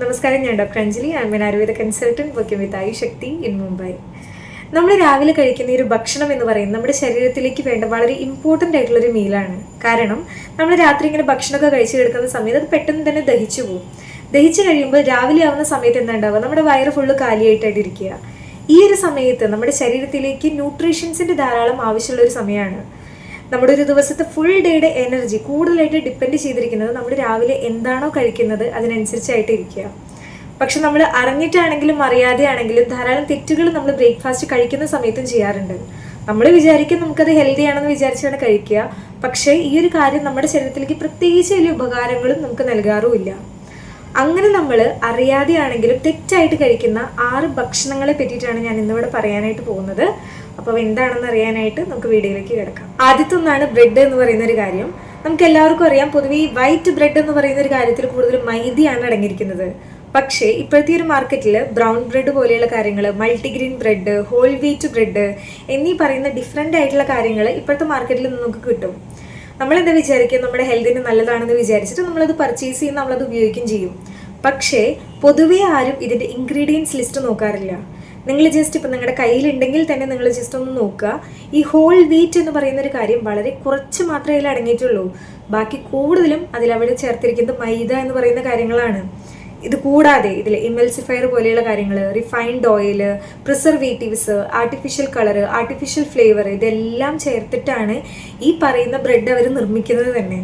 നമസ്കാരം ഞാൻ doctor Anjali. I an Ayurveda consultant working with Ayu Shakti in Mumbai നമ്മൾ രാവിലെ കഴിക്കുന്ന ഒരു ഭക്ഷണം എന്ന് പറയുന്നത് നമ്മുടെ ശരീരത്തിലേക്ക് വേണ്ട വളരെ ഇമ്പോർട്ടന്റ് ആയിട്ടുള്ള ഒരു മീലാണ് കാരണം നമ്മൾ രാത്രി ഇങ്ങനെ ഭക്ഷണമൊക്കെ കഴിച്ചു കിടക്കുന്ന സമയത്ത് അത് പെട്ടെന്ന് തന്നെ ദഹിച്ചു പോകും. ദഹിച്ചു കഴിയുമ്പോൾ രാവിലെ ആവുന്ന സമയത്ത് എന്താ ഉണ്ടാവുക? നമ്മുടെ വയറ് ഫുള്ള് കാലിയായിട്ടായിട്ട് ഇരിക്കുക. ഈ ഒരു സമയത്ത് നമ്മുടെ ശരീരത്തിലേക്ക് ന്യൂട്രീഷൻസിന്റെ ധാരാളം ആവശ്യമുള്ള ഒരു സമയമാണ്. നമ്മുടെ ഒരു ദിവസത്തെ ഫുൾ ഡേയുടെ എനർജി കൂടുതലായിട്ട് ഡിപ്പെൻഡ് ചെയ്തിരിക്കുന്നത് നമ്മൾ രാവിലെ എന്താണോ കഴിക്കുന്നത് അതിനനുസരിച്ചായിട്ട് ഇരിക്കുക. പക്ഷെ നമ്മൾ അറിഞ്ഞിട്ടാണെങ്കിലും അറിയാതെ ആണെങ്കിലും ധാരാളം തെറ്റുകൾ നമ്മൾ ബ്രേക്ക്ഫാസ്റ്റ് കഴിക്കുന്ന സമയത്തും ചെയ്യാറുണ്ട്. നമ്മൾ വിചാരിക്കും നമുക്കത് ഹെൽത്തി ആണെന്ന് വിചാരിച്ചാണ് കഴിക്കുക. പക്ഷേ ഈ ഒരു കാര്യം നമ്മുടെ ശരീരത്തിലേക്ക് പ്രത്യേകിച്ച് വലിയ ഉപകാരങ്ങളും നമുക്ക് നൽകാറുമില്ല. അങ്ങനെ നമ്മൾ അറിയാതെയാണെങ്കിലും തെറ്റായിട്ട് കഴിക്കുന്ന ആറ് ഭക്ഷണങ്ങളെ പറ്റിയിട്ടാണ് ഞാൻ ഇന്നിവിടെ പറയാനായിട്ട് പോകുന്നത്. അപ്പോൾ എന്താണെന്ന് അറിയാനായിട്ട് നമുക്ക് വീഡിയോയിലേക്ക് കിടക്കാം. ആദ്യത്തെ ഒന്നാണ് ബ്രെഡ് എന്ന് പറയുന്ന ഒരു കാര്യം. നമുക്ക് എല്ലാവർക്കും അറിയാം പൊതുവെ ഈ വൈറ്റ് ബ്രെഡ് എന്ന് പറയുന്ന ഒരു കാര്യത്തിൽ കൂടുതൽ മൈദയാണ് അടങ്ങിയിരിക്കുന്നത്. പക്ഷേ ഇപ്പോഴത്തെ ഒരു മാർക്കറ്റിൽ ബ്രൗൺ ബ്രെഡ് പോലെയുള്ള കാര്യങ്ങൾ multigrain bread whole wheat bread എന്നീ പറയുന്ന ഡിഫറെന്റ് ആയിട്ടുള്ള കാര്യങ്ങൾ ഇപ്പോഴത്തെ മാർക്കറ്റിൽ നമുക്ക് കിട്ടും. നമ്മളെന്താ വിചാരിക്കുക? നമ്മുടെ ഹെൽത്തിന് നല്ലതാണെന്ന് വിചാരിച്ചിട്ട് നമ്മളത് പർച്ചേസ് ചെയ്യും നമ്മളത് ഉപയോഗിക്കുകയും ചെയ്യും. പക്ഷേ പൊതുവേ ആരും ഇതിന്റെ ഇൻഗ്രീഡിയൻസ് ലിസ്റ്റ് നോക്കാറില്ല. നിങ്ങൾ ജസ്റ്റ് ഇപ്പം നിങ്ങളുടെ കയ്യിലുണ്ടെങ്കിൽ തന്നെ നിങ്ങൾ ജസ്റ്റ് ഒന്ന് നോക്കുക. ഈ ഹോൾ വീറ്റ് എന്ന് പറയുന്ന ഒരു കാര്യം വളരെ കുറച്ച് മാത്രമേ അതിൽ അടങ്ങിയിട്ടുള്ളൂ. ബാക്കി കൂടുതലും അതിലവിടെ ചേർത്തിരിക്കുന്നത് മൈദ എന്ന് പറയുന്ന കാര്യങ്ങളാണ്. ഇത് കൂടാതെ ഇതിൽ ഇമൽസിഫയർ പോലെയുള്ള കാര്യങ്ങൾ refined oil preservatives artificial colour artificial flavour ഇതെല്ലാം ചേർത്തിട്ടാണ് ഈ പറയുന്ന ബ്രെഡ് അവർ നിർമ്മിക്കുന്നത് തന്നെ.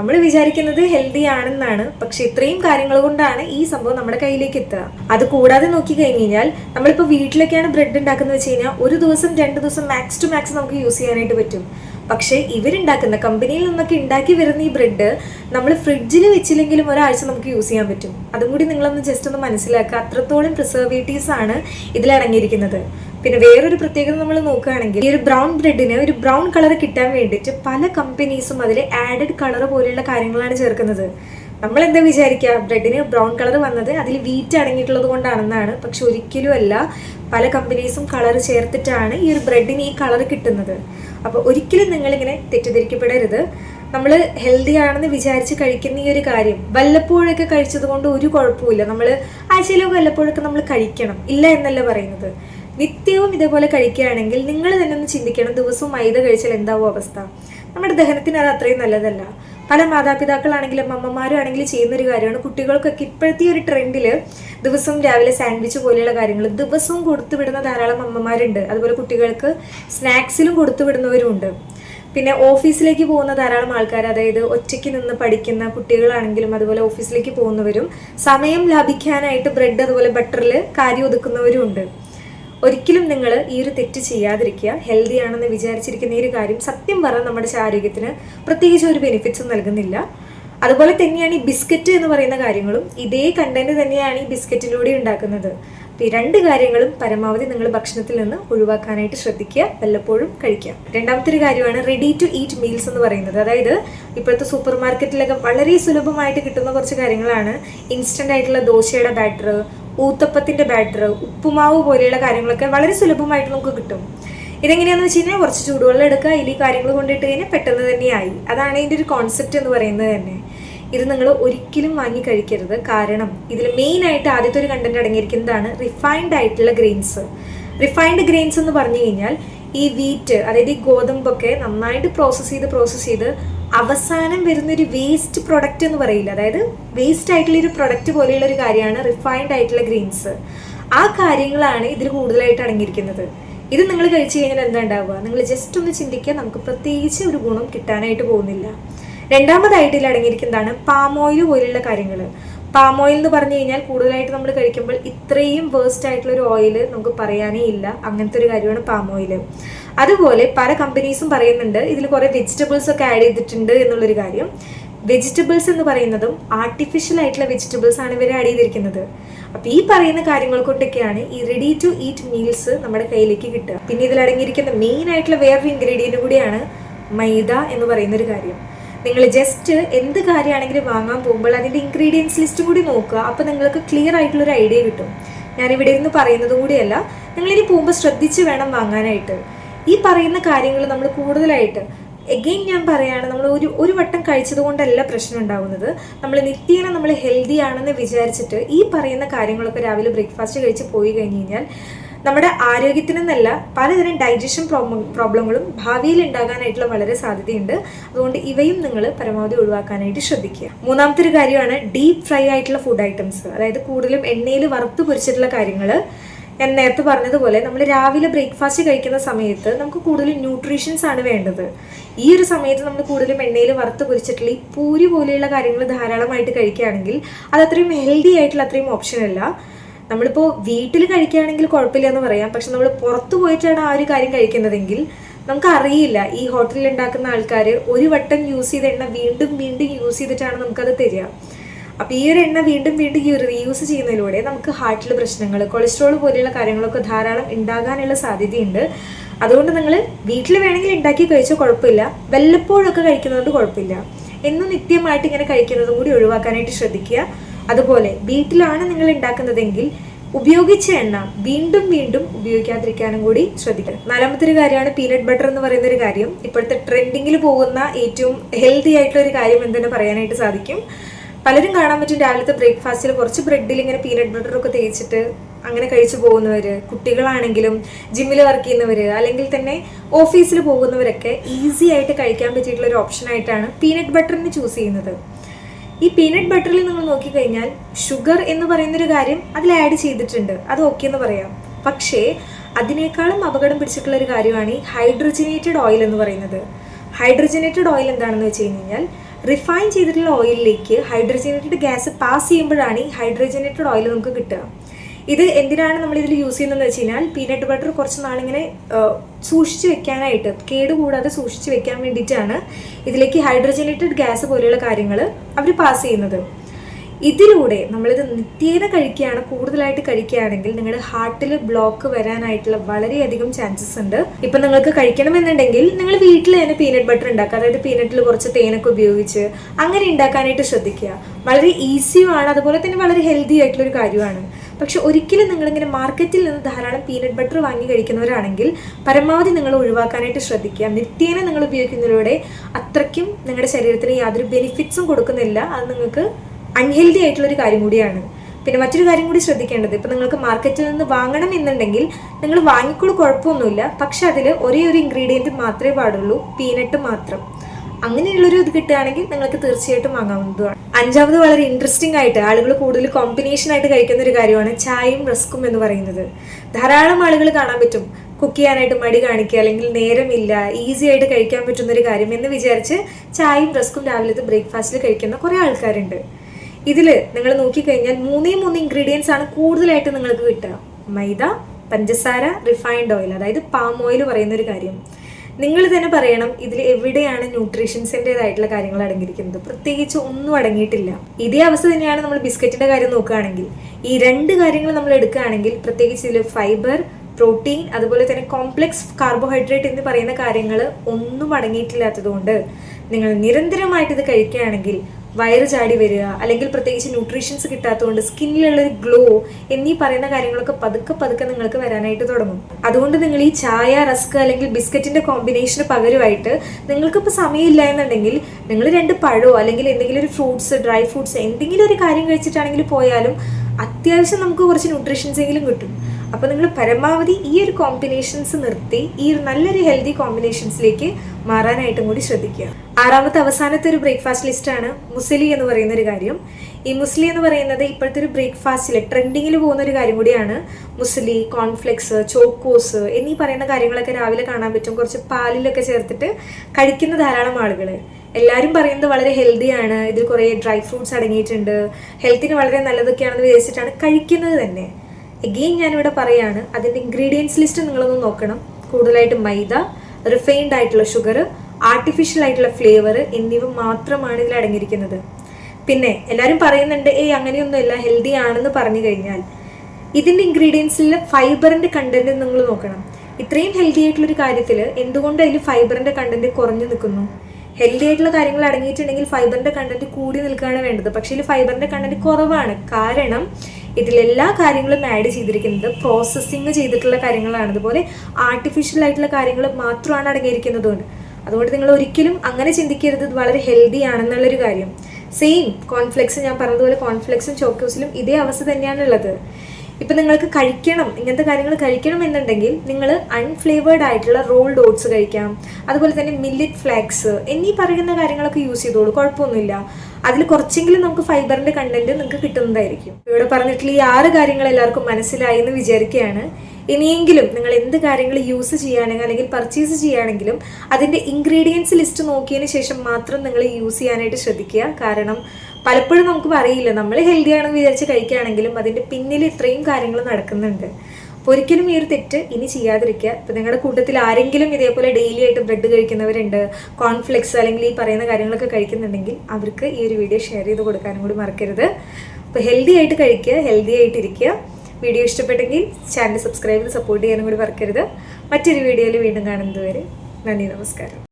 നമ്മൾ വിചാരിക്കുന്നത് ഹെൽത്തി ആണെന്നാണ്. പക്ഷെ ഇത്രയും കാര്യങ്ങൾ കൊണ്ടാണ് ഈ സംഭവം നമ്മുടെ കയ്യിലേക്ക് എത്തുക. അത് കൂടാതെ നോക്കി കഴിഞ്ഞ് കഴിഞ്ഞാൽ നമ്മളിപ്പോൾ വീട്ടിലൊക്കെയാണ് ബ്രെഡ് ഉണ്ടാക്കുന്നത് വെച്ച് കഴിഞ്ഞാൽ ഒരു ദിവസം രണ്ട് ദിവസം മാക്സ് ടു മാക്സ് നമുക്ക് യൂസ് ചെയ്യാനായിട്ട് പറ്റും. പക്ഷേ ഇവരുണ്ടാക്കുന്ന കമ്പനിയിൽ നിന്നൊക്കെ ഉണ്ടാക്കി വരുന്ന ഈ ബ്രെഡ് നമ്മൾ ഫ്രിഡ്ജിൽ വെച്ചില്ലെങ്കിലും ഒരാഴ്ച നമുക്ക് യൂസ് ചെയ്യാൻ പറ്റും. അതും കൂടി നിങ്ങളൊന്ന് ജസ്റ്റ് ഒന്ന് മനസ്സിലാക്കുക. അത്രത്തോളം പ്രിസർവേറ്റീവ്സ് ആണ് ഇതിൽ അടങ്ങിയിരിക്കുന്നത്. പിന്നെ വേറൊരു പ്രത്യേകത നമ്മൾ നോക്കുകയാണെങ്കിൽ ഈ ഒരു ബ്രൗൺ ബ്രെഡിന് ഒരു ബ്രൗൺ കളർ കിട്ടാൻ വേണ്ടിയിട്ട് പല കമ്പനീസും അതിൽ ആഡഡ് കളർ പോലെയുള്ള കാര്യങ്ങളാണ് ചേർക്കുന്നത്. നമ്മൾ എന്താ വിചാരിക്കുക? ബ്രെഡിന് ബ്രൗൺ കളർ വന്നത് അതിൽ വീറ്റ് അടങ്ങിയിട്ടുള്ളത് കൊണ്ടാണെന്നാണ്. പക്ഷെ ഒരിക്കലും അല്ല പല കമ്പനീസും കളർ ചേർത്തിട്ടാണ് ഈ ഒരു ബ്രെഡിന് ഈ കളർ കിട്ടുന്നത്. അപ്പോൾ ഒരിക്കലും നിങ്ങളിങ്ങനെ തെറ്റിദ്ധരിക്കപ്പെടരുത്. നമ്മൾ ഹെൽത്തി ആണെന്ന് വിചാരിച്ച് കഴിക്കുന്ന ഈ ഒരു കാര്യം വല്ലപ്പോഴൊക്കെ കഴിച്ചത് കൊണ്ട് ഒരു കുഴപ്പമില്ല നമ്മൾ ആഴ്ചയിലോ വല്ലപ്പോഴൊക്കെ നമ്മൾ കഴിക്കണം. ഇല്ല എന്നല്ല പറയുന്നത്. നിത്യവും ഇതേപോലെ കഴിക്കുകയാണെങ്കിൽ നിങ്ങൾ തന്നെ ഒന്ന് ചിന്തിക്കണം ദിവസവും മൈദ കഴിച്ചാൽ എന്താവും അവസ്ഥ? നമ്മുടെ ദഹനത്തിന് അത് അത്രയും നല്ലതല്ല. പല മാതാപിതാക്കളാണെങ്കിലും അമ്മമാരാണെങ്കിലും ചെയ്യുന്ന ഒരു കാര്യമാണ്. കുട്ടികൾക്കൊക്കെ ഇപ്പോഴത്തെ ഒരു ട്രെൻഡിൽ ദിവസവും രാവിലെ സാൻഡ്വിച്ച് പോലെയുള്ള കാര്യങ്ങൾ ദിവസവും കൊടുത്തു വിടുന്ന ധാരാളം അമ്മമാരുണ്ട്. അതുപോലെ കുട്ടികൾക്ക് സ്നാക്സിലും കൊടുത്തു വിടുന്നവരുമുണ്ട്. പിന്നെ ഓഫീസിലേക്ക് പോകുന്ന ധാരാളം ആൾക്കാർ അതായത് ഒറ്റയ്ക്ക് നിന്ന് പഠിക്കുന്ന കുട്ടികളാണെങ്കിലും അതുപോലെ ഓഫീസിലേക്ക് പോകുന്നവരും സമയം ലാഭിക്കാനായിട്ട് ബ്രെഡ് അതുപോലെ ബട്ടറിൽ കാര്യം ഒതുക്കുന്നവരും ഉണ്ട് ഒരിക്കലും നിങ്ങൾ ഈ ഒരു തെറ്റ് ചെയ്യാതിരിക്കുക. ഹെൽത്തി ആണെന്ന് വിചാരിച്ചിരിക്കുന്ന ഈ ഒരു കാര്യം സത്യം പറഞ്ഞാൽ നമ്മുടെ ആരോഗ്യത്തിന് പ്രത്യേകിച്ച് ഒരു ബെനിഫിറ്റ്സും നൽകുന്നില്ല. അതുപോലെ തന്നെയാണ് ഈ ബിസ്ക്കറ്റ് എന്ന് പറയുന്ന കാര്യങ്ങളും. ഇതേ കണ്ടന്റ് തന്നെയാണ് ഈ ബിസ്ക്കറ്റിലൂടെ ഉണ്ടാക്കുന്നത്. ഈ രണ്ട് കാര്യങ്ങളും പരമാവധി നിങ്ങൾ ഭക്ഷണത്തിൽ നിന്ന് ഒഴിവാക്കാനായിട്ട് ശ്രദ്ധിക്കുക. വല്ലപ്പോഴും കഴിക്കുക. രണ്ടാമത്തെ ഒരു കാര്യമാണ് റെഡി ടു ഈറ്റ് മീൽസ് എന്ന് പറയുന്നത്. അതായത് ഇപ്പോഴത്തെ സൂപ്പർ മാർക്കറ്റിലൊക്കെ വളരെ സുലഭമായിട്ട് കിട്ടുന്ന കുറച്ച് കാര്യങ്ങളാണ്. ഇൻസ്റ്റന്റ് ആയിട്ടുള്ള ദോശയുടെ ബാറ്റർ ഊത്തപ്പത്തിന്റെ ബാറ്റർ ഉപ്പുമാവ് പോലെയുള്ള കാര്യങ്ങളൊക്കെ വളരെ സുലഭമായിട്ട് നമുക്ക് കിട്ടും. ഇതെങ്ങനെയാണെന്ന് വെച്ച് കഴിഞ്ഞാൽ കുറച്ച് ചൂടുവെള്ളം എടുക്കുക. ഇതിൽ കാര്യങ്ങൾ കൊണ്ടിട്ട് കഴിഞ്ഞാൽ പെട്ടെന്ന് തന്നെയായി അതാണ് ഇതിന്റെ ഒരു കോൺസെപ്റ്റ് എന്ന് പറയുന്നത് തന്നെ. ഇത് നിങ്ങൾ ഒരിക്കലും വാങ്ങി കഴിക്കരുത്. കാരണം ഇതിൽ മെയിനായിട്ട് ആദ്യത്തെ ഒരു കണ്ടന്റ് അടങ്ങിയിരിക്കുന്നതാണ് റിഫൈൻഡ് ആയിട്ടുള്ള ഗ്രെയിൻസ് റിഫൈൻഡ് ഗ്രെയിൻസ് എന്ന് പറഞ്ഞു കഴിഞ്ഞാൽ ഈ വീറ്റ് അതായത് ഈ ഗോതമ്പൊക്കെ നന്നായിട്ട് പ്രോസസ്സ് ചെയ്ത് പ്രോസസ്സ് ചെയ്ത് അവസാനം വരുന്നൊരു വേസ്റ്റ് പ്രൊഡക്റ്റ് എന്ന് പറയില്ല. അതായത് വേസ്റ്റ് ആയിട്ടുള്ള ഒരു പ്രൊഡക്റ്റ് പോലെയുള്ള ഒരു കാര്യമാണ് റിഫൈൻഡ് ആയിട്ടുള്ള ഗ്രീൻസ് ആ കാര്യങ്ങളാണ് ഇതിൽ കൂടുതലായിട്ട് അടങ്ങിയിരിക്കുന്നത്. ഇത് നിങ്ങൾ കഴിച്ചു കഴിഞ്ഞാൽ എന്താ ഉണ്ടാവുക? നിങ്ങൾ ജസ്റ്റ് ഒന്ന് ചിന്തിക്കുക നമുക്ക് പ്രത്യേകിച്ച് ഒരു ഗുണം കിട്ടാനായിട്ട് പോകുന്നില്ല. രണ്ടാമതായിട്ട് ഇതിൽ അടങ്ങിയിരിക്കുന്നതാണ് പാം ഓയിൽ പോലെയുള്ള കാര്യങ്ങൾ പാം ഓയിൽ എന്ന് പറഞ്ഞു കഴിഞ്ഞാൽ കൂടുതലായിട്ട് നമ്മൾ കഴിക്കുമ്പോൾ ഇത്രയും വേസ്റ്റ് ആയിട്ടുള്ള ഒരു ഓയിൽ നമുക്ക് പറയാനേ ഇല്ല. അങ്ങനത്തെ ഒരു കാര്യമാണ് പാം ഓയിൽ അതുപോലെ പല കമ്പനീസും പറയുന്നുണ്ട് ഇതിൽ കുറേ വെജിറ്റബിൾസ് ഒക്കെ ആഡ് ചെയ്തിട്ടുണ്ട് എന്നുള്ളൊരു കാര്യം. വെജിറ്റബിൾസ് എന്ന് പറയുന്നതും ആർട്ടിഫിഷ്യൽ ആയിട്ടുള്ള വെജിറ്റബിൾസ് ആണ് ഇവർ ആഡ് ചെയ്തിരിക്കുന്നത്. അപ്പൊ ഈ പറയുന്ന കാര്യങ്ങൾ കൊണ്ടൊക്കെയാണ് ഈ റെഡി ടു ഈറ്റ് മീൽസ് നമ്മുടെ കയ്യിലേക്ക് കിട്ടുക. പിന്നെ ഇതിൽ അടങ്ങിയിരിക്കുന്ന മെയിൻ ആയിട്ടുള്ള വേറൊരു ഇൻഗ്രീഡിയന്റ് കൂടിയാണ് മൈദ എന്ന് പറയുന്ന ഒരു കാര്യം. നിങ്ങൾ ജസ്റ്റ് എന്ത് കാര്യമാണെങ്കിലും വാങ്ങാൻ പോകുമ്പോൾ അതിന്റെ ഇൻഗ്രീഡിയൻസ് ലിസ്റ്റ് കൂടി നോക്കുക. അപ്പോൾ നിങ്ങൾക്ക് ക്ലിയർ ആയിട്ടുള്ളൊരു ഐഡിയ കിട്ടും. ഞാൻ ഇവിടെ ഇരുന്ന് പറയുന്നത് കൂടിയല്ല നിങ്ങളിനി പോകുമ്പോൾ ശ്രദ്ധിച്ച് വേണം വാങ്ങാനായിട്ട്. ഈ പറയുന്ന കാര്യങ്ങൾ നമ്മൾ കൂടുതലായിട്ട് എഗെയിൻ ഞാൻ പറയുകയാണ് നമ്മൾ ഒരു ഒരു വട്ടം കഴിച്ചത് കൊണ്ടല്ല പ്രശ്നം ഉണ്ടാകുന്നത് നമ്മൾ നിത്യേന നമ്മൾ ഹെൽത്തി ആണെന്ന് വിചാരിച്ചിട്ട് ഈ പറയുന്ന കാര്യങ്ങളൊക്കെ രാവിലെ ബ്രേക്ക്ഫാസ്റ്റ് കഴിച്ച് പോയി കഴിഞ്ഞ് കഴിഞ്ഞാൽ നമ്മുടെ ആരോഗ്യത്തിനെന്നല്ല പലതരം ഡൈജഷൻ പ്രോബ്ലങ്ങളും ഭാവിയിൽ ഉണ്ടാകാനായിട്ടുള്ള വളരെ സാധ്യതയുണ്ട്. അതുകൊണ്ട് ഇവയും നിങ്ങൾ പരമാവധി ഒഴിവാക്കാനായിട്ട് ശ്രദ്ധിക്കുക. മൂന്നാമത്തെ ഒരു കാര്യമാണ് ഡീപ് ഫ്രൈ ആയിട്ടുള്ള ഫുഡ് ഐറ്റംസ് അതായത് കൂടുതലും എണ്ണയിൽ വറുത്ത് പൊരിച്ചിട്ടുള്ള കാര്യങ്ങൾ ഞാൻ നേരത്തെ പറഞ്ഞതുപോലെ നമ്മൾ രാവിലെ ബ്രേക്ക്ഫാസ്റ്റ് കഴിക്കുന്ന സമയത്ത് നമുക്ക് കൂടുതലും ന്യൂട്രീഷൻസ് ആണ് വേണ്ടത്. ഈ ഒരു സമയത്ത് നമ്മൾ കൂടുതലും എണ്ണയിൽ വറുത്ത് പൊരിച്ചിട്ടുള്ള ഈ പൂരി പോലെയുള്ള കാര്യങ്ങൾ ധാരാളമായിട്ട് കഴിക്കുകയാണെങ്കിൽ അത് അത്രയും ഹെൽത്തി ആയിട്ടുള്ള അത്രയും ഓപ്ഷൻ അല്ല. നമ്മളിപ്പോൾ വീട്ടിൽ കഴിക്കുകയാണെങ്കിൽ കുഴപ്പമില്ല എന്ന് പറയാം. പക്ഷെ നമ്മൾ പുറത്തു പോയിട്ടാണ് ആ ഒരു കാര്യം കഴിക്കുന്നതെങ്കിൽ നമുക്കറിയില്ല ഈ ഹോട്ടലിൽ ഉണ്ടാക്കുന്ന ആൾക്കാർ ഒരു വട്ടം യൂസ് ചെയ്ത എണ്ണ വീണ്ടും വീണ്ടും യൂസ് ചെയ്തിട്ടാണ് നമുക്കത് തരിക. അപ്പോൾ ഈ ഒരു എണ്ണ വീണ്ടും വീണ്ടും ഈ ഒരു റീയൂസ് ചെയ്യുന്നതിലൂടെ നമുക്ക് ഹാർട്ടിൽ പ്രശ്നങ്ങൾ കൊളസ്ട്രോൾ പോലെയുള്ള കാര്യങ്ങളൊക്കെ ധാരാളം ഉണ്ടാകാനുള്ള സാധ്യതയുണ്ട്. അതുകൊണ്ട് നിങ്ങൾ വീട്ടിൽ വേണമെങ്കിൽ ഉണ്ടാക്കി കഴിച്ചാൽ കുഴപ്പമില്ല. വല്ലപ്പോഴൊക്കെ കഴിക്കുന്നതുകൊണ്ട് കുഴപ്പമില്ല. എന്നും നിത്യമായിട്ട് ഇങ്ങനെ കഴിക്കുന്നതും കൂടി ഒഴിവാക്കാനായിട്ട് ശ്രദ്ധിക്കുക. അതുപോലെ വീട്ടിലാണ് നിങ്ങൾ ഉണ്ടാക്കുന്നതെങ്കിൽ ഉപയോഗിച്ച എണ്ണ വീണ്ടും വീണ്ടും ഉപയോഗിക്കാതിരിക്കാനും കൂടി ശ്രദ്ധിക്കണം. നാലാമത്തെ ഒരു കാര്യമാണ് പീനട്ട് ബട്ടർ എന്ന് പറയുന്ന ഒരു കാര്യം. ഇപ്പോഴത്തെ ട്രെൻഡിങ്ങിൽ പോകുന്ന ഏറ്റവും ഹെൽത്തി ആയിട്ടുള്ള ഒരു കാര്യം എന്തെന്ന് പറയാനായിട്ട് സാധിക്കും. പലരും കാണാൻ പറ്റും രാവിലത്തെ ബ്രേക്ക്ഫാസ്റ്റിൽ കുറച്ച് ബ്രെഡിൽ ഇങ്ങനെ പീനട്ട് ബട്ടർ ഒക്കെ തേച്ചിട്ട് അങ്ങനെ കഴിച്ചു പോകുന്നവർ കുട്ടികളാണെങ്കിലും ജിമ്മിൽ വർക്ക് ചെയ്യുന്നവർ അല്ലെങ്കിൽ തന്നെ ഓഫീസിൽ പോകുന്നവരൊക്കെ ഈസി ആയിട്ട് കഴിക്കാൻ പറ്റിയിട്ടുള്ള ഒരു ഓപ്ഷനായിട്ടാണ് പീനട്ട് ബട്ടറിന് ചൂസ് ചെയ്യുന്നത്. ഈ പീനട്ട് ബട്ടറിൽ നിങ്ങൾ നോക്കിക്കഴിഞ്ഞാൽ ഷുഗർ എന്ന് പറയുന്നൊരു കാര്യം അതിൽ ആഡ് ചെയ്തിട്ടുണ്ട്. അത് ഓക്കെ എന്ന് പറയാം. പക്ഷേ അതിനേക്കാളും അപകടം പിടിച്ചിട്ടുള്ള ഒരു കാര്യമാണ് ഈ ഹൈഡ്രജനേറ്റഡ് ഓയിൽ എന്ന് പറയുന്നത്. ഹൈഡ്രജനേറ്റഡ് ഓയിൽ എന്താണെന്ന് വെച്ച് കഴിഞ്ഞാൽ റിഫൈൻ ചെയ്തിട്ടുള്ള ഓയിലിലേക്ക് ഹൈഡ്രജനേറ്റഡ് ഗ്യാസ് പാസ് ചെയ്യുമ്പോഴാണ് ഈ ഹൈഡ്രജനേറ്റഡ് ഓയിൽ നമുക്ക് കിട്ടുക. ഇത് എന്തിനാണ് നമ്മൾ ഇതിൽ യൂസ് ചെയ്യുന്നതെന്ന് വെച്ച് കഴിഞ്ഞാൽ പീനട്ട് ബട്ടർ കുറച്ച് നാളിങ്ങനെ സൂക്ഷിച്ച് വെക്കാനായിട്ട് കേട് കൂടാതെ സൂക്ഷിച്ച് വെക്കാൻ വേണ്ടിയിട്ടാണ് ഇതിലേക്ക് ഹൈഡ്രജനേറ്റഡ് ഗ്യാസ് പോലെയുള്ള കാര്യങ്ങൾ അവർ പാസ് ചെയ്യുന്നത്. ഇതിലൂടെ നമ്മളിത് നിത്യേന കഴിക്കുകയാണ് കൂടുതലായിട്ട് കഴിക്കുകയാണെങ്കിൽ നിങ്ങളുടെ ഹാർട്ടിൽ ബ്ലോക്ക് വരാനായിട്ടുള്ള വളരെയധികം ചാൻസസ് ഉണ്ട്. ഇപ്പൊ നിങ്ങൾക്ക് കഴിക്കണമെന്നുണ്ടെങ്കിൽ നിങ്ങൾ വീട്ടിൽ തന്നെ പീനട്ട് ബട്ടർ ഉണ്ടാക്കുക. അതായത് പീനട്ടിൽ കുറച്ച് തേനൊക്കെ ഉപയോഗിച്ച് അങ്ങനെ ഉണ്ടാക്കാനായിട്ട് ശ്രദ്ധിക്കുക. വളരെ ഈസിയുമാണ് അതുപോലെ തന്നെ വളരെ ഹെൽത്തി ആയിട്ടുള്ള ഒരു കാര്യമാണ്. പക്ഷെ ഒരിക്കലും നിങ്ങളിങ്ങനെ മാർക്കറ്റിൽ നിന്ന് ധാരാളം പീനട്ട് ബട്ടർ വാങ്ങി കഴിക്കുന്നവരാണെങ്കിൽ പരമാവധി നിങ്ങൾ ഒഴിവാക്കാനായിട്ട് ശ്രദ്ധിക്കുക. നിത്യേന നിങ്ങൾ ഉപയോഗിക്കുന്നതിലൂടെ അത്രയ്ക്കും നിങ്ങളുടെ ശരീരത്തിന് യാതൊരു ബെനിഫിറ്റ്സും കൊടുക്കുന്നില്ല. അത് നിങ്ങൾക്ക് അൺഹെൽത്തി ആയിട്ടുള്ളൊരു കാര്യം കൂടിയാണ്. പിന്നെ മറ്റൊരു കാര്യം കൂടി ശ്രദ്ധിക്കേണ്ടത് ഇപ്പം നിങ്ങൾക്ക് മാർക്കറ്റിൽ നിന്ന് വാങ്ങണം എന്നുണ്ടെങ്കിൽ നിങ്ങൾ വാങ്ങിക്കോളൂ കുഴപ്പമൊന്നുമില്ല. പക്ഷെ അതിൽ ഒരേ ഒരു ഇൻഗ്രീഡിയന്റ് മാത്രമേ പാടുള്ളൂ പീനട്ട് മാത്രം. അങ്ങനെയുള്ളൊരു ഇത് കിട്ടുകയാണെങ്കിൽ നിങ്ങൾക്ക് തീർച്ചയായിട്ടും വാങ്ങാവുന്നതാണ് അഞ്ചാമത് വളരെ ഇൻട്രസ്റ്റിംഗ് ആയിട്ട് ആളുകൾ കൂടുതൽ കോമ്പിനേഷൻ ആയിട്ട് കഴിക്കുന്ന ഒരു കാര്യമാണ് ചായയും റസ്ക്കും എന്ന് പറയുന്നത്. ധാരാളം ആളുകൾ കാണാൻ പറ്റും. കുക്ക് ചെയ്യാനായിട്ട് മടി കാണിക്കുക അല്ലെങ്കിൽ നേരമില്ല ഈസി ആയിട്ട് കഴിക്കാൻ പറ്റുന്ന ഒരു കാര്യം എന്ന് വിചാരിച്ച് ചായയും റസ്ക്കും രാവിലത്തെ ബ്രേക്ക്ഫാസ്റ്റിൽ കഴിക്കുന്ന കുറേ ആൾക്കാരുണ്ട്. ഇതിൽ നിങ്ങൾ നോക്കിക്കഴിഞ്ഞാൽ മൂന്നേ മൂന്ന് ഇൻഗ്രീഡിയൻസ് ആണ് കൂടുതലായിട്ട് നിങ്ങൾക്ക് കിട്ടുക. മൈദ പഞ്ചസാര റിഫൈൻഡ് ഓയിൽ അതായത് പാം ഓയിൽ പറയുന്ന ഒരു കാര്യം. നിങ്ങൾ തന്നെ പറയണം ഇതിൽ എവിടെയാണ് ന്യൂട്രീഷൻസിന്റെതായിട്ടുള്ള കാര്യങ്ങൾ അടങ്ങിയിരിക്കുന്നത്. പ്രത്യേകിച്ച് ഒന്നും അടങ്ങിയിട്ടില്ല. ഇതേ അവസ്ഥ തന്നെയാണ് നമ്മൾ ബിസ്ക്കറ്റിന്റെ കാര്യം നോക്കുകയാണെങ്കിൽ. ഈ രണ്ട് കാര്യങ്ങൾ നമ്മൾ എടുക്കുകയാണെങ്കിൽ പ്രത്യേകിച്ച് ഇതിൽ ഫൈബർ പ്രോട്ടീൻ അതുപോലെ തന്നെ കോംപ്ലക്സ് കാർബോഹൈഡ്രേറ്റ് എന്ന് പറയുന്ന കാര്യങ്ങൾ ഒന്നും അടങ്ങിയിട്ടില്ലാത്തതുകൊണ്ട് നിങ്ങൾ നിരന്തരമായിട്ട് ഇത് കഴിക്കുകയാണെങ്കിൽ വയറ് ചാടി വരിക അല്ലെങ്കിൽ പ്രത്യേകിച്ച് ന്യൂട്രീഷൻസ് കിട്ടാത്തതുകൊണ്ട് സ്കിന്നിലുള്ള ഒരു ഗ്ലോ എന്നീ പറയുന്ന കാര്യങ്ങളൊക്കെ പതുക്കെ പതുക്കെ നിങ്ങൾക്ക് വരാനായിട്ട് തുടങ്ങും. അതുകൊണ്ട് നിങ്ങൾ ഈ ചായ റസ്ക് അല്ലെങ്കിൽ ബിസ്ക്കറ്റിന്റെ കോമ്പിനേഷന് പകരമായിട്ട് നിങ്ങൾക്കിപ്പോൾ സമയമില്ല എന്നുണ്ടെങ്കിൽ നിങ്ങൾ രണ്ട് പഴോ അല്ലെങ്കിൽ എന്തെങ്കിലും ഒരു ഫ്രൂട്ട്സ് ഡ്രൈ ഫ്രൂട്ട്സ് എന്തെങ്കിലും ഒരു കാര്യം കഴിച്ചിട്ടാണെങ്കിൽ പോയാലും അത്യാവശ്യം നമുക്ക് കുറച്ച് ന്യൂട്രീഷൻസ് എങ്കിലും കിട്ടും. അപ്പോൾ നിങ്ങൾ പരമാവധി ഈ ഒരു കോമ്പിനേഷൻസ് നിർത്തി ഈ ഒരു നല്ലൊരു ഹെൽത്തി കോമ്പിനേഷൻസിലേക്ക് മാറാനായിട്ടും കൂടി ശ്രദ്ധിക്കുക. ആറാമത്തെ അവസാനത്തെ ഒരു ബ്രേക്ക്ഫാസ്റ്റ് ലിസ്റ്റാണ് മുസ്ലി എന്ന് പറയുന്ന ഒരു കാര്യം. ഈ മുസ്ലി എന്ന് പറയുന്നത് ഇപ്പോഴത്തെ ഒരു ബ്രേക്ക്ഫാസ്റ്റിൽ ട്രെൻഡിങ്ങിൽ പോകുന്ന ഒരു കാര്യം കൂടിയാണ് മുസ്ലി കോൺഫ്ലെക്സ് ചോക്കോസ് എന്നീ പറയുന്ന കാര്യങ്ങളൊക്കെ രാവിലെ കാണാൻ പറ്റും. കുറച്ച് പാലിലൊക്കെ ചേർത്തിട്ട് കഴിക്കുന്ന ധാരാളം ആളുകൾ എല്ലാവരും പറയുന്നത് വളരെ ഹെൽത്തിയാണ് ഇതിൽ കുറേ ഡ്രൈ ഫ്രൂട്ട്സ് അടങ്ങിയിട്ടുണ്ട്. ഹെൽത്തിന് വളരെ നല്ലതൊക്കെയാണെന്ന് വിചാരിച്ചിട്ടാണ് കഴിക്കുന്നത് തന്നെ. എഗെയിൻ ഞാനിവിടെ പറയുകയാണ് അതിന്റെ ഇൻഗ്രീഡിയൻസ് ലിസ്റ്റ് നിങ്ങളൊന്ന് നോക്കണം. കൂടുതലായിട്ട് മൈദ റിഫൈൻഡ് ആയിട്ടുള്ള ഷുഗർ ആർട്ടിഫിഷ്യൽ ആയിട്ടുള്ള ഫ്ലേവർ എന്നിവ മാത്രമാണ് ഇതിൽ അടങ്ങിയിരിക്കുന്നത്. പിന്നെ എല്ലാവരും പറയുന്നുണ്ട് ഏയ് അങ്ങനെയൊന്നുമില്ല ഹെൽത്തി ആണെന്ന് പറഞ്ഞു കഴിഞ്ഞാൽ. ഇതിന്റെ ഇൻഗ്രീഡിയൻസിൽ ഫൈബറിന്റെ കണ്ടന്റ് നിങ്ങൾ നോക്കണം. ഇത്രയും ഹെൽത്തി ആയിട്ടുള്ളൊരു കാര്യത്തിൽ എന്തുകൊണ്ട് അതിൽ ഫൈബറിന്റെ കണ്ടന്റ് കുറഞ്ഞു നിൽക്കുന്നു? ഹെൽത്തി ആയിട്ടുള്ള കാര്യങ്ങൾ അടങ്ങിയിട്ടുണ്ടെങ്കിൽ ഫൈബറിന്റെ കണ്ടന്റ് കൂടി നിൽക്കുകയാണ് വേണ്ടത്. പക്ഷേ ഇതിൽ ഫൈബറിന്റെ കണ്ടന്റ് കുറവാണ്. കാരണം ഇതിലെല്ലാ കാര്യങ്ങളും ആഡ് ചെയ്തിരിക്കുന്നത് പ്രോസസ്സിങ് ചെയ്തിട്ടുള്ള കാര്യങ്ങളാണ്. അതുപോലെ ആർട്ടിഫിഷ്യൽ ആയിട്ടുള്ള കാര്യങ്ങൾ മാത്രമാണ് അടങ്ങിയിരിക്കുന്നതുകൊണ്ട്. അതുകൊണ്ട് നിങ്ങൾ ഒരിക്കലും അങ്ങനെ ചിന്തിക്കരുത്. ഇത് വളരെ ഹെൽത്തി ആണെന്നുള്ളൊരു കാര്യം. സെയിം കോൺഫ്ലെക്സ് ഞാൻ പറഞ്ഞതുപോലെ കോൺഫ്ലെക്സും ചോക്കോസിലും ഇതേ അവസ്ഥ തന്നെയാണ് ഉള്ളത്. ഇപ്പം നിങ്ങൾക്ക് കഴിക്കണം ഇങ്ങനത്തെ കാര്യങ്ങൾ കഴിക്കണം എന്നുണ്ടെങ്കിൽ നിങ്ങൾ അൺഫ്ലേവേർഡ് ആയിട്ടുള്ള റോൾഡ് ഓട്സ് കഴിക്കാം. അതുപോലെ തന്നെ മില്ലറ്റ് ഫ്ലാക്സ് എന്നീ പറയുന്ന കാര്യങ്ങളൊക്കെ യൂസ് ചെയ്തോളൂ. കുഴപ്പമൊന്നുമില്ല. അതിൽ കുറച്ചെങ്കിലും നമുക്ക് ഫൈബറിന്റെ കണ്ടന്റ് നിങ്ങൾക്ക് കിട്ടുന്നതായിരിക്കും. ഇവിടെ പറഞ്ഞിട്ടുള്ള ഈ ആറ് കാര്യങ്ങൾ എല്ലാവർക്കും മനസ്സിലായി എന്ന് വിചാരിക്കുകയാണ്. ഇനിയെങ്കിലും നിങ്ങൾ എന്ത് കാര്യങ്ങൾ യൂസ് ചെയ്യുകയാണെങ്കിൽ അല്ലെങ്കിൽ പർച്ചേസ് ചെയ്യുകയാണെങ്കിലും അതിന്റെ ഇൻഗ്രീഡിയൻസ് ലിസ്റ്റ് നോക്കിയതിന് ശേഷം മാത്രം നിങ്ങൾ യൂസ് ചെയ്യാനായിട്ട് ശ്രദ്ധിക്കുക. കാരണം പലപ്പോഴും നമുക്ക് അറിയില്ല നമ്മൾ ഹെൽത്തി ആണെന്ന് വിചാരിച്ച് കഴിക്കുകയാണെങ്കിലും അതിന്റെ പിന്നിൽ ഇത്രയും കാര്യങ്ങൾ നടക്കുന്നുണ്ട്. ഒരിക്കലും ഈ ഒരു തെറ്റ് ഇനി ചെയ്യാതിരിക്കുക. ഇപ്പം നിങ്ങളുടെ കൂട്ടത്തിൽ ആരെങ്കിലും ഇതേപോലെ ഡെയിലി ആയിട്ട് ബ്രെഡ് കഴിക്കുന്നവരുണ്ട് കോൺഫ്ലെക്സ് അല്ലെങ്കിൽ ഈ പറയുന്ന കാര്യങ്ങളൊക്കെ കഴിക്കുന്നുണ്ടെങ്കിൽ അവർക്ക് ഈ ഒരു വീഡിയോ ഷെയർ ചെയ്ത് കൊടുക്കാനും കൂടി മറക്കരുത്. അപ്പോൾ ഹെൽത്തി ആയിട്ട് കഴിക്കുക ഹെൽത്തി ആയിട്ടിരിക്കുക വീഡിയോ ഇഷ്ടപ്പെട്ടെങ്കിൽ ചാനൽ സബ്സ്ക്രൈബ് ചെയ്ത് സപ്പോർട്ട് ചെയ്യാനും കൂടി മറക്കരുത്. മറ്റൊരു വീഡിയോയിൽ വീണ്ടും കാണുന്നത് വരെ നന്ദി നമസ്കാരം.